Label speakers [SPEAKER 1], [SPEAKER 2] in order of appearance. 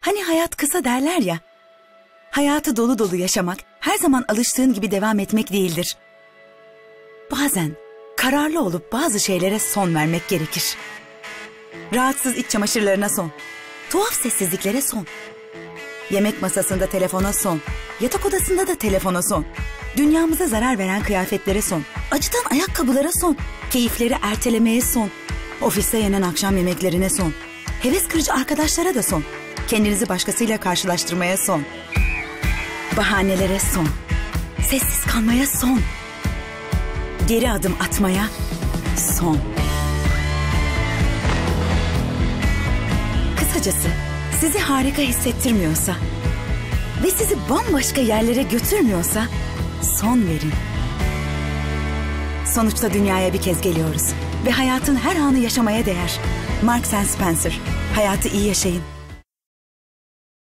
[SPEAKER 1] Hani hayat kısa derler ya. Hayatı dolu dolu yaşamak her zaman alıştığın gibi devam etmek değildir. Bazen kararlı olup bazı şeylere son vermek gerekir. Rahatsız iç çamaşırlarına son. Tuhaf sessizliklere son. Yemek masasında telefona son. Yatak odasında da telefona son. Dünyamıza zarar veren kıyafetlere son. Acıtan ayakkabılara son. Keyifleri ertelemeye son. Ofiste yenen akşam yemeklerine son. Heves kırıcı arkadaşlara da son. Kendinizi başkasıyla karşılaştırmaya son. Bahanelere son. Sessiz kalmaya son. Geri adım atmaya son. Kısacası sizi harika hissettirmiyorsa ve sizi bambaşka yerlere götürmüyorsa son verin. Sonuçta dünyaya bir kez geliyoruz ve hayatın her anı yaşamaya değer. Marks Spencer, hayatı iyi yaşayın.